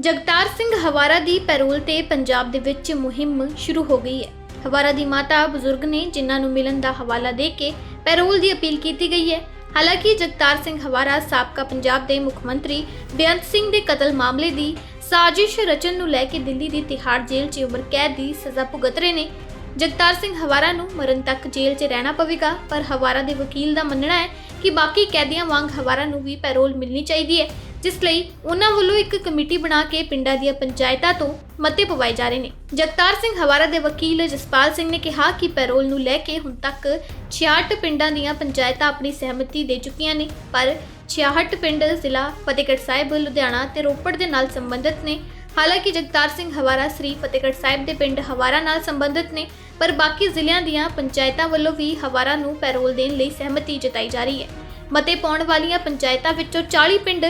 ਜਗਤਾਰ ਸਿੰਘ ਹਵਾਰਾ ਦੀ ਪੈਰੋਲ ਤੇ ਪੰਜਾਬ ਦੇ ਵਿੱਚ ਮੁਹਿੰਮ ਸ਼ੁਰੂ ਹੋ ਗਈ ਹੈ। ਹਵਾਰਾ ਦੀ ਮਾਤਾ ਬਜ਼ੁਰਗ ਨੇ ਜਿਨ੍ਹਾਂ ਨੂੰ ਮਿਲਣ ਦਾ ਹਵਾਲਾ ਦੇ ਕੇ ਪੈਰੋਲ ਦੀ ਅਪੀਲ ਕੀਤੀ ਗਈ ਹੈ। ਹਾਲਾਂਕਿ ਜਗਤਾਰ ਸਿੰਘ ਹਵਾਰਾ ਸਾਬਕਾ ਪੰਜਾਬ ਦੇ ਮੁੱਖ ਮੰਤਰੀ ਬੇਅੰਤ ਸਿੰਘ ਦੇ ਕਤਲ ਮਾਮਲੇ ਦੀ ਸਾਜ਼ਿਸ਼ ਰਚਨ ਨੂੰ ਲੈ ਕੇ ਦਿੱਲੀ ਦੀ ਤਿਹਾੜ ਜੇਲ੍ਹ 'ਚ ਉਮਰ ਕੈਦ ਦੀ ਸਜ਼ਾ ਭੁਗਤ ਰਹੇ ਨੇ। ਜਗਤਾਰ ਸਿੰਘ ਹਵਾਰਾ ਨੂੰ ਮਰਨ ਤੱਕ ਜੇਲ੍ਹ 'ਚ ਰਹਿਣਾ ਪਵੇਗਾ, ਪਰ ਹਵਾਰਾ ਦੇ ਵਕੀਲ ਦਾ ਮੰਨਣਾ ਹੈ ਕਿ ਬਾਕੀ ਕੈਦੀਆਂ ਵਾਂਗ ਹਵਾਰਾ ਨੂੰ ਵੀ ਪੈਰੋਲ ਮਿਲਣੀ ਚਾਹੀਦੀ ਹੈ। ਜਿਸ ਲਈ ਉਹਨਾਂ ਵੱਲੋਂ ਇੱਕ ਕਮੇਟੀ ਬਣਾ ਕੇ ਪਿੰਡਾਂ ਦੀਆਂ ਪੰਚਾਇਤਾਂ ਤੋਂ ਮਤੇ ਪਵਾਏ ਜਾ ਰਹੇ ਨੇ। ਜਗਤਾਰ ਸਿੰਘ ਹਵਾਰਾ ਦੇ ਵਕੀਲ ਜਸਪਾਲ ਸਿੰਘ ਨੇ ਕਿਹਾ ਕਿ ਪੈਰੋਲ ਨੂੰ ਲੈ ਕੇ ਹੁਣ ਤੱਕ 66 ਪਿੰਡਾਂ ਦੀਆਂ ਪੰਚਾਇਤਾਂ ਆਪਣੀ ਸਹਿਮਤੀ ਦੇ ਚੁੱਕੀਆਂ ਨੇ, ਪਰ 66 ਪਿੰਡ ਜ਼ਿਲ੍ਹਾ ਫਤਿਹਗੜ੍ਹ ਸਾਹਿਬ, ਲੁਧਿਆਣਾ ਤੇ ਰੋਪੜ ਦੇ ਨਾਲ ਸੰਬੰਧਿਤ ਨੇ। ਹਾਲਾਂਕਿ ਜਗਤਾਰ ਸਿੰਘ ਹਵਾਰਾ ਸ੍ਰੀ ਫਤਿਹਗੜ੍ਹ ਸਾਹਿਬ ਦੇ ਪਿੰਡ ਹਵਾਰਾ ਨਾਲ ਸੰਬੰਧਿਤ ਨੇ, ਪਰ ਬਾਕੀ ਜ਼ਿਲ੍ਹਿਆਂ ਦੀਆਂ ਪੰਚਾਇਤਾਂ ਵੱਲੋਂ ਵੀ ਹਵਾਰਾ ਨੂੰ ਪੈਰੋਲ ਦੇਣ ਲਈ ਸਹਿਮਤੀ ਜਤਾਈ ਜਾ ਰਹੀ ਹੈ। ਮਤੇ ਪਾਉਣ ਵਾਲੀਆਂ ਪੰਚਾਇਤਾਂ ਵਿੱਚੋਂ 40 ਪਿੰਡ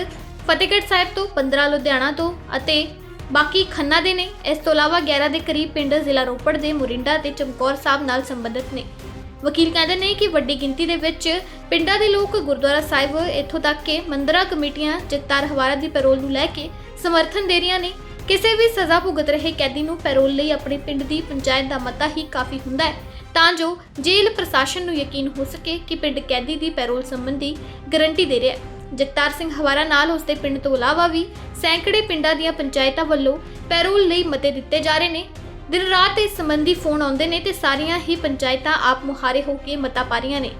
ਫਤਿਹਗੜ੍ਹ ਸਾਹਿਬ ਤੋਂ 15 ਲੁਧਿਆਣਾ ਤੋਂ ਅਤੇ ਬਾਕੀ ਖੰਨਾ ਦੇ ਨੇ। ਇਸ ਤੋਂ ਇਲਾਵਾ 11 ਦੇ ਕਰੀਬ ਪਿੰਡ ਜ਼ਿਲ੍ਹਾ ਰੋਪੜ ਦੇ ਮੁਰਿੰਡਾ ਤੇ ਚਮਕੌਰ ਸਾਹਿਬ ਨਾਲ ਸੰਬੰਧਿਤ ਨੇ। ਵਕੀਲ ਕਹਿੰਦੇ ਨੇ ਕਿ ਵੱਡੀ ਗਿਣਤੀ ਦੇ ਵਿੱਚ ਪਿੰਡਾਂ ਦੇ ਲੋਕ ਗੁਰਦੁਆਰਾ ਸਾਹਿਬ ਇੱਥੋਂ ਤੱਕ ਕਿ ਮੰਦਰਾਂ, ਕਮੇਟੀਆਂ, ਜਗਤਾਰ ਹਵਾਰਾ ਦੀ ਪੈਰੋਲ ਨੂੰ ਲੈ ਕੇ ਸਮਰਥਨ ਦੇ ਰਹੀਆਂ ਨੇ। ਕਿਸੇ ਵੀ ਸਜ਼ਾ ਭੁਗਤ ਰਹੇ ਕੈਦੀ ਨੂੰ ਪੈਰੋਲ ਲਈ ਆਪਣੇ ਪਿੰਡ ਦੀ ਪੰਚਾਇਤ ਦਾ ਮਤਾ ਹੀ ਕਾਫੀ ਹੁੰਦਾ ਹੈ। ਤਾਂ ਜੋ ਜੇਲ੍ਹ ਪ੍ਰਸ਼ਾਸਨ ਨੂੰ ਯਕੀਨ ਹੋ ਸਕੇ ਕਿ ਪਿੰਡ ਕੈਦੀ ਦੀ ਪੈਰੋਲ ਸੰਬੰਧੀ ਗਾਰੰਟੀ ਦੇ ਰਿਹਾ ਹੈ। ਜਗਤਾਰ ਸਿੰਘ ਹਵਾਰਾ ਨਾਲ ਉਸਦੇ ਪਿੰਡ ਤੋਂ ਇਲਾਵਾ ਵੀ ਸੈਂਕੜੇ ਪਿੰਡਾਂ ਦੀਆਂ ਪੰਚਾਇਤਾਂ ਵੱਲੋਂ ਪੈਰੋਲ ਲਈ ਮਤੇ ਦਿੱਤੇ ਜਾ ਰਹੇ ਨੇ। ਦਿਨ ਰਾਤ ਇਸ ਸੰਬੰਧੀ ਫੋਨ ਆਉਂਦੇ ਨੇ ਤੇ ਸਾਰੀਆਂ ਹੀ ਪੰਚਾਇਤਾਂ ਆਪ ਮੁਹਾਰੇ ਹੋ ਕੇ ਮਤਾ ਪਾ ਰਹੀਆਂ ਨੇ।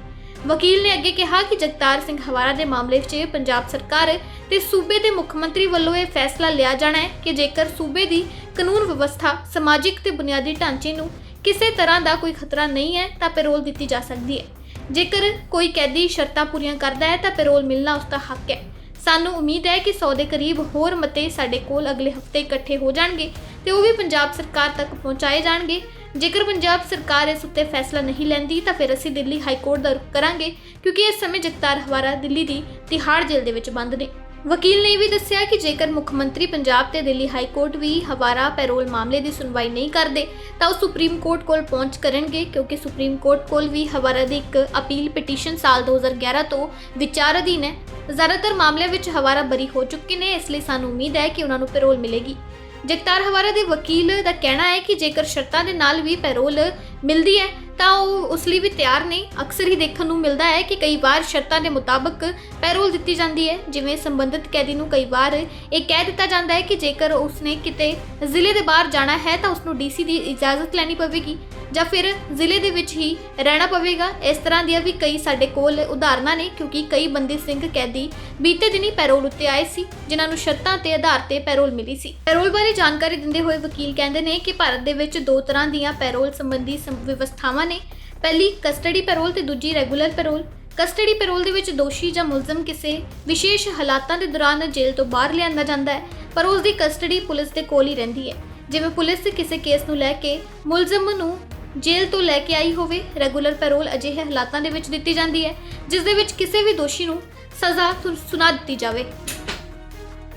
ਵਕੀਲ ਨੇ ਅੱਗੇ ਕਿਹਾ ਕਿ ਜਗਤਾਰ ਸਿੰਘ ਹਵਾਰਾ ਦੇ ਮਾਮਲੇ 'ਚ ਪੰਜਾਬ ਸਰਕਾਰ ਤੇ ਸੂਬੇ ਦੇ ਮੁੱਖ ਮੰਤਰੀ ਵੱਲੋਂ ਇਹ ਫੈਸਲਾ ਲਿਆ ਜਾਣਾ ਹੈ ਕਿ ਜੇਕਰ ਸੂਬੇ ਦੀ ਕਾਨੂੰਨ ਵਿਵਸਥਾ ਸਮਾਜਿਕ ਤੇ ਬੁਨਿਆਦੀ ਢਾਂਚੇ ਨੂੰ ਕਿਸੇ ਤਰ੍ਹਾਂ ਦਾ ਕੋਈ ਖਤਰਾ ਨਹੀਂ ਹੈ, ਤਾਂ ਪੈਰੋਲ ਦਿੱਤੀ ਜਾ ਸਕਦੀ ਹੈ। ਜੇਕਰ ਕੋਈ ਕੈਦੀ ਸ਼ਰਤਾਂ ਪੂਰੀਆਂ ਕਰਦਾ ਹੈ ਤਾਂ ਪੈਰੋਲ ਮਿਲਣਾ ਉਸ ਦਾ ਹੱਕ ਹੈ। ਸਾਨੂੰ ਉਮੀਦ ਹੈ ਕਿ 100 ਦੇ ਕਰੀਬ ਹੋਰ ਮਤੇ ਸਾਡੇ ਕੋਲ ਅਗਲੇ ਹਫ਼ਤੇ ਇਕੱਠੇ ਹੋ ਜਾਣਗੇ ਤੇ ਉਹ ਵੀ ਪੰਜਾਬ ਸਰਕਾਰ ਤੱਕ ਪਹੁੰਚਾਏ ਜਾਣਗੇ। ਜੇਕਰ ਪੰਜਾਬ ਸਰਕਾਰ ਇਸ ਉੱਤੇ ਫੈਸਲਾ ਨਹੀਂ ਲੈਂਦੀ ਤਾਂ ਫਿਰ ਅਸੀਂ ਦਿੱਲੀ ਹਾਈ ਕੋਰਟ ਦਾ ਰੁਖ ਕਰਾਂਗੇ ਕਿਉਂਕਿ ਇਸ ਸਮੇਂ ਜਗਤਾਰ ਹਵਾਰਾ ਦਿੱਲੀ ਦੀ ਤਿਹਾੜ ਜੇਲ੍ਹ ਦੇ ਵਿੱਚ ਬੰਦ ਨੇ। ਵਕੀਲ ਨੇ ਇਹ ਵੀ ਦੱਸਿਆ ਕਿ ਜੇਕਰ ਮੁੱਖ ਮੰਤਰੀ ਪੰਜਾਬ ਤੇ ਦਿੱਲੀ ਹਾਈ ਕੋਰਟ ਵੀ ਹਵਾਰਾ ਪੈਰੋਲ ਮਾਮਲੇ ਦੀ ਸੁਣਵਾਈ ਨਹੀਂ ਕਰਦੇ, ਤਾਂ ਉਹ ਸੁਪਰੀਮ ਕੋਰਟ ਕੋਲ ਪਹੁੰਚ ਕਰਨਗੇ, ਕਿਉਂਕਿ ਸੁਪਰੀਮ ਕੋਰਟ ਕੋਲ ਵੀ ਹਵਾਰਾ ਦੀ ਇੱਕ ਅਪੀਲ ਪਟੀਸ਼ਨ ਸਾਲ 2011 ਤੋਂ ਵਿਚਾਰ ਅਧੀਨ ਹੈ। ਜ਼ਿਆਦਾਤਰ ਮਾਮਲਿਆਂ ਵਿੱਚ ਹਵਾਰਾ ਬਰੀ ਹੋ ਚੁੱਕੇ ਨੇ, ਇਸ ਲਈ ਸਾਨੂੰ ਉਮੀਦ ਹੈ ਕਿ ਉਹਨਾਂ ਨੂੰ ਪੈਰੋਲ ਮਿਲੇਗੀ। ਜਗਤਾਰ ਹਵਾਰਾ ਦੇ ਵਕੀਲ ਦਾ ਕਹਿਣਾ ਹੈ ਕਿ ਜੇਕਰ ਸ਼ਰਤਾਂ ਦੇ ਨਾਲ ਵੀ ਪੈਰੋਲ ਮਿਲਦੀ ਹੈ ਤਾਂ ਉਹ ਉਸ ਲਈ ਵੀ ਤਿਆਰ ਨੇ। ਅਕਸਰ ਹੀ ਦੇਖਣ ਨੂੰ ਮਿਲਦਾ ਹੈ ਕਿ ਕਈ ਵਾਰ ਸ਼ਰਤਾਂ ਦੇ ਮੁਤਾਬਕ ਪੈਰੋਲ ਦਿੱਤੀ ਜਾਂਦੀ ਹੈ। ਜਿਵੇਂ ਸੰਬੰਧਿਤ ਕੈਦੀ ਨੂੰ ਕਈ ਵਾਰ ਇਹ ਕਹਿ ਦਿੱਤਾ ਜਾਂਦਾ ਹੈ ਕਿ ਜੇਕਰ ਉਸਨੇ ਕਿਤੇ ਜ਼ਿਲ੍ਹੇ ਦੇ ਬਾਹਰ ਜਾਣਾ ਹੈ ਤਾਂ ਉਸਨੂੰ ਡੀਸੀ ਦੀ ਇਜਾਜ਼ਤ ਲੈਣੀ ਪਵੇਗੀ। ਜਾਂ ਫਿਰ ਜ਼ਿਲ੍ਹੇ ਦੇ ਵਿੱਚ ਹੀ ਰਹਿਣਾ ਪਵੇਗਾ। ਇਸ ਤਰ੍ਹਾਂ ਦੀਆਂ ਵੀ ਕਈ ਸਾਡੇ ਕੋਲ ਉਦਾਹਰਨਾਂ ਨੇ, ਕਿਉਂਕਿ ਕਈ ਬੰਦੀ ਸਿੰਘ ਕੈਦੀ ਬੀਤੇ ਦਿਨੀ ਪੈਰੋਲ ਉੱਤੇ ਆਏ ਸੀ, ਜਿਨ੍ਹਾਂ ਨੂੰ ਸ਼ਰਤਾਂ ਤੇ ਆਧਾਰ ਤੇ ਪੈਰੋਲ ਮਿਲੀ ਸੀ। ਪੈਰੋਲ ਬਾਰੇ ਜਾਣਕਾਰੀ ਦਿੰਦੇ ਹੋਏ ਵਕੀਲ ਕਹਿੰਦੇ ਨੇ ਕਿ ਭਾਰਤ ਦੇ ਵਿੱਚ ਦੋ ਤਰ੍ਹਾਂ ਦੀਆਂ ਪੈਰੋਲ ਸੰਬੰਧੀ ਵਿਵਸਥਾਵਾਂ ਨੇ। ਪਹਿਲੀ, ਕਸਟਡੀ ਪੈਰੋਲ ਤੇ ਦੂਜੀ, ਰੈਗੂਲਰ ਪੈਰੋਲ। ਕਸਟਡੀ ਪੈਰੋਲ ਦੇ ਵਿੱਚ ਦੋਸ਼ੀ ਜਾਂ ਮੁਲਜ਼ਮ ਕਿਸੇ ਵਿਸ਼ੇਸ਼ ਹਾਲਾਤਾਂ ਦੇ ਦੌਰਾਨ ਜੇਲ੍ਹ ਤੋਂ ਬਾਹਰ ਲਿਆਂਦਾ ਜਾਂਦਾ ਹੈ, ਪਰ ਉਸ ਦੀ ਕਸਟਡੀ ਪੁਲਿਸ ਦੇ ਕੋਲ ਹੀ ਰਹਿੰਦੀ ਹੈ। ਜਿਵੇਂ ਪੁਲਿਸ ਕਿਸੇ ਕੇਸ ਨੂੰ ਲੈ ਕੇ ਮੁਲਜ਼ਮ ਨੂੰ ਜੇਲ੍ਹ ਤੋਂ ਲੈ ਕੇ ਆਈ ਹੋਵੇ, ਰੈਗੂਲਰ ਪੈਰੋਲ ਅਜਿਹੇ ਹਾਲਾਤਾਂ ਦੇ ਵਿੱਚ ਦਿੱਤੀ ਜਾਂਦੀ ਹੈ, ਜਿਸ ਦੇ ਵਿੱਚ ਕਿਸੇ ਵੀ ਦੋਸ਼ੀ ਨੂੰ ਸਜ਼ਾ ਸੁ- ਸੁਣਾ ਦਿੱਤੀ ਜਾਵੇ।